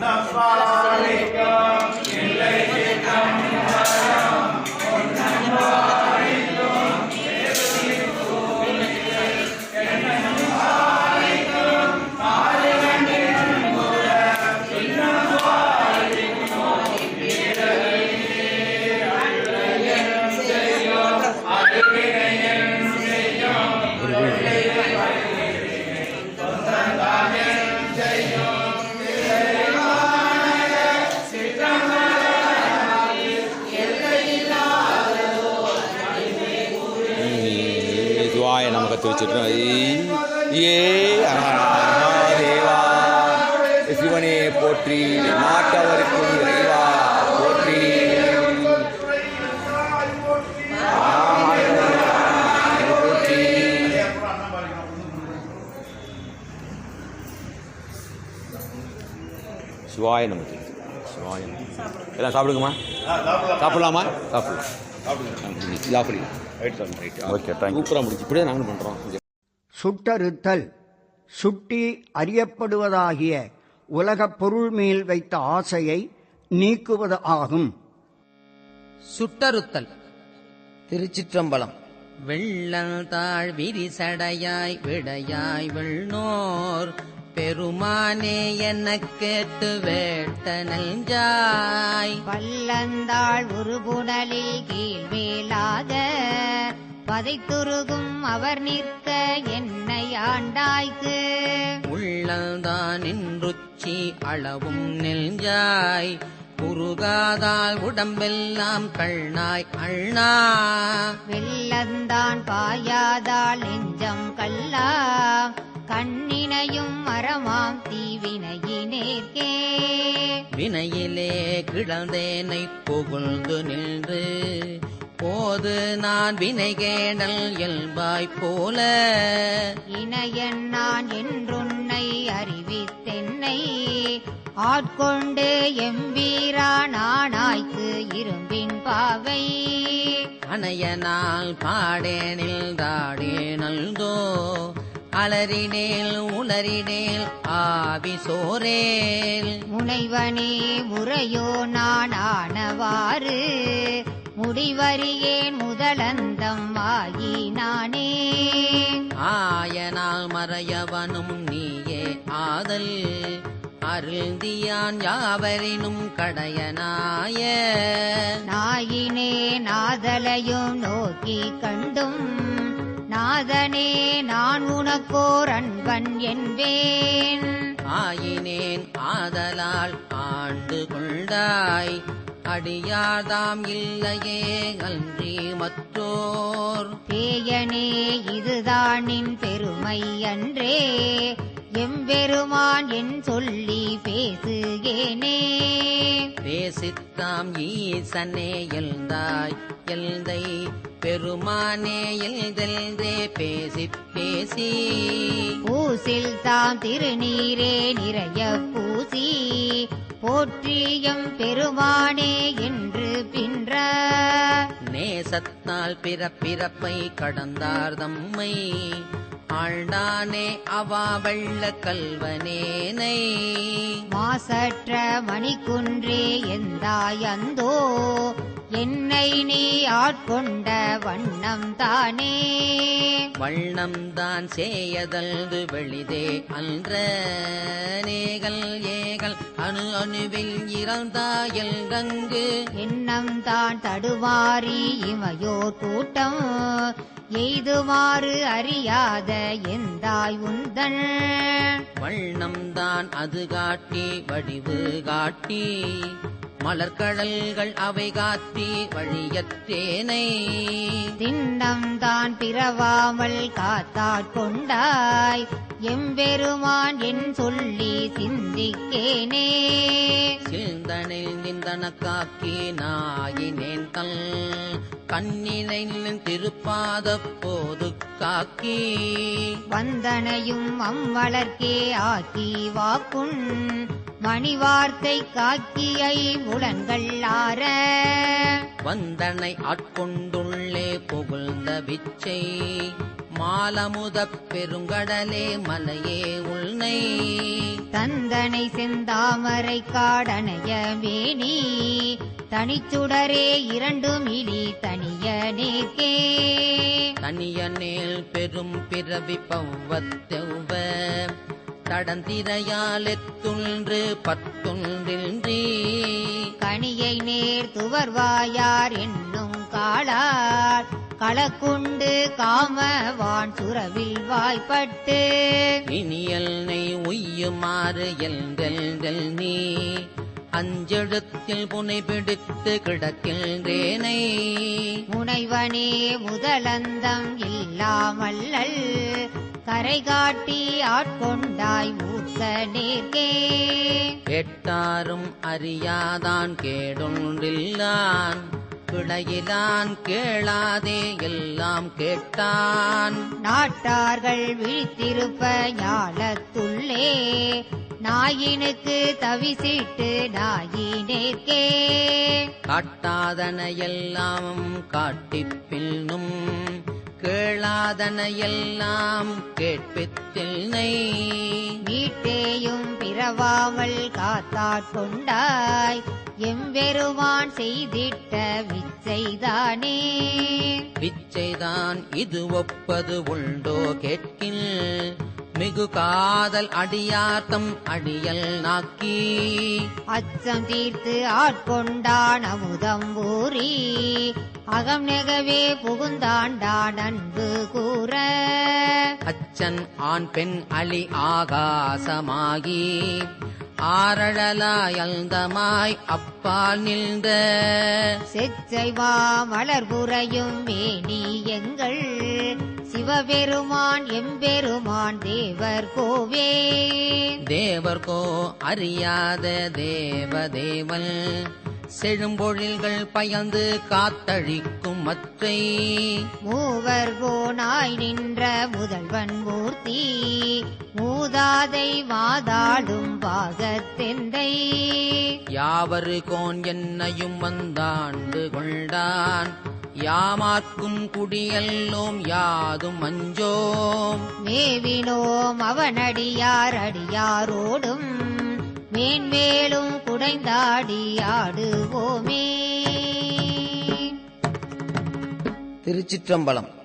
Namah நமக்கு ஏ தேவா சிவனே போற்றி நாட்டவருக்கும் இறைவா போற்றி. சிவாய நமக்கு சிவாய எல்லாம் சாப்பிடுங்கம்மா. சாப்பிடலாமா? சாப்பிடலாம். சாப்பிடுங்க. thank you. சூப்பராக முடிஞ்சு இப்படியே நாங்களும் பண்ணுறோம் சுட்டறுத்தல் சுட்டி அறியப்படுவதாகிய உலகப் பொருள் மேல் வைத்த ஆசையை நீக்குவது ஆகும். சுட்டறுத்தல். திருச்சிற்றம்பலம். வெள்ளல் தாழ் விரிசடையாய் விடையாய் வெள்ளோர் பெருமானே எனக் கேட்டு வேட்ட நெஞ்சாய் பல்லந்தாள் உருபுடலில் கீழ்வேலாக பதைத்துருகும் அவர் நிற்க என்னை ஆண்டாய்க்கு. உள்ளல்தான் நின்றுச்சி அளவும் நெஞ்சாய் உருகாதால் உடம்பெல்லாம் கண்ணாய் அண்ணா. வெள்ளந்தான் பாயாதாள் நெஞ்சம் கல்லா. கண்ணினையும் மரமாம் தீவினையினேற்கே. வினையிலே கிழந்தேனை புகழ்ந்து நின்று போது நான் வினைகேடல் இயல்பாய் போல. இணையன் நான் என்றுன்னை அறிவித்தென்னை ஆட்கொண்டு எம்பீரானாய்க்கு இரும்பின் பாவை. அணையனால் பாடேனில் தாடேனல்தோ அலறினேல் உளறினேல் ஆவி சோரேல். முனைவனே முறையோ நான் ஆனவாறு. முடிவறியேன் முதலந்தம் ஆகி நானே. ஆயனால் மறையவனும் நீயே ஆதல். அருந்தியான் யாவரினும் கடையனாய. நாயினே நாதலையும் நோக்கி கண்டும். நாதனே நான் உனக்கோர் அன்பன் என்பேன். ஆயினேன் ஆதலால் ஆண்டு கொண்டாய் அடியாதாம் இல்லையே அன்றி மற்றோர். பேயனே இதுதானின் பெருமை அன்றே. எம்பெருமான் என் சொல்லி பேசுகேனே. பேசித்தாம் ஈசனே எழுந்தாய் எழுந்தை. பெருமானே எழுதெல்தே பேசி பேசி. பூசில் தாம் திருநீரே நிறைய பூசி. போற்றியம் பெருமானே என்று பின்ற. நேசத்தால் பிறப்பிறப்பை கடந்தார் தம்மை. ஆழ்ந்தானே அவா வெள்ள கல்வனேனை. மாசற்ற மணிக்குன்றே எந்தாய் அந்தோ என்னை நீ ஆட்கொண்ட வண்ணம் தானே. வண்ணம்தான் சேயதல்து வெளிதே அன்ற நேகள் ஏகள் அணு அணுவில் இறந்தாயல் ரங்கு எண்ணம் தான் தடுமாறி இமையோர் கூட்டம் எய்துமாறு அறியாத எந்தாய் உந்தன்? வண்ணம்தான் அது காட்டி வடிவு காட்டி மலர்கடல்கள் அவை காட்டி வழியத்தேனை திண்ணம் தான் பிறவாமல் காத்தாட்கொண்டாய் எம்பெருமான் என் சொல்லி சிந்திக்கேனே. சிந்தனில் நிந்தன காக்கி நாயினேன் தல். கண்ணினை திருப்பாத போது காக்கி. வந்தனையும் அம்மலர்க்கே ஆக்கி வாக்குண் மணிவார்த்தை காக்கியை புலன்கள் ஆற. வந்தனை ஆட்கொண்டுள்ளே புகழ்ந்த விச்சை. மாலமுதப் பெருங்கடலே மலையே உள்னை தந்தனை செந்தாமரை காடனைய வேணி தனிச்சுடரே இரண்டு மிலி தனிய நேக்கே தனியனேல் பெரும் பிறவி பவ்வத்தெவ்வ. தடந்திரையால் எத்துன்று பத்துன்றின்றி கனியை நேர் துவர்வாயார் என்னும் காளார் களக்குண்டு காமவான் சுரவில் வாய்ப்பட்டு. இனியல்னை உய்யுமாறு எல்தெல்தெல் நீ அஞ்செழுத்தில் புனை பிடித்து கிடக்கின்றேனை. முனைவனே முதலந்தம் இல்லாமல்லல் கரை காட்டி ஆட்கொண்டாய் மூத்த நேர்கே கேட்டாரும் அறியாதான் கேடொன்றில்லான் பிழையிலான் கேளாதே எல்லாம் கேட்டான். நாட்டார்கள் விழித்திருப்ப ஞாலத்துள்ளே நாயினுக்கு தவிசிட்டு நாயினேற்கே. காட்டாதன எல்லாம் காட்டிப் பின்னும் கேளாதன எல்லாம் கேட்பித்தில்லை மீட்டேயும் பிறவாமல் காத்தாட்கொண்டாய். எம்பெருமான் செய்திட்ட விச்சைதானே. விச்சைதான் இது ஒப்பது உண்டோ கேட்கில். மிகு காதல் அடியார்த்தம் அடியல் நாக்கி. அச்சம் தீர்த்து ஆட்கொண்டான் அமுதம் ஊறி. அகம் நெகவே புகுந்தாண்டான் அன்பு கூற. அச்சன் ஆண் பெண் அழி ஆகாசமாகி. ஆரழலாயல்தமாய் அப்பால் நின்ற. செச்சைவா மலர்புறையும் மேனி எங்கள். சிவபெருமான் எம்பெருமான் தேவர் கோவே. தேவர்கோ அறியாத தேவதேவன் செழும்பொழில்கள் பயந்து காத்தழிக்கும் மற்றை மூவர் கோனாய் நின்ற முதல்வன் மூர்த்தி மூதாதை வாதாடும் பாகத்தெந்தை. யாவரு கோன் என்னையும் வந்தாண்டு கொண்டான் யாமார்க்கும் குடியல்லோம் யாதும் அஞ்சோம் மேவினோம் அவனடியார் அடியாரோடும். மேன்மேலும் குடைந்தாடி ஆடுவோமே. திருச்சிற்றம்பலம்.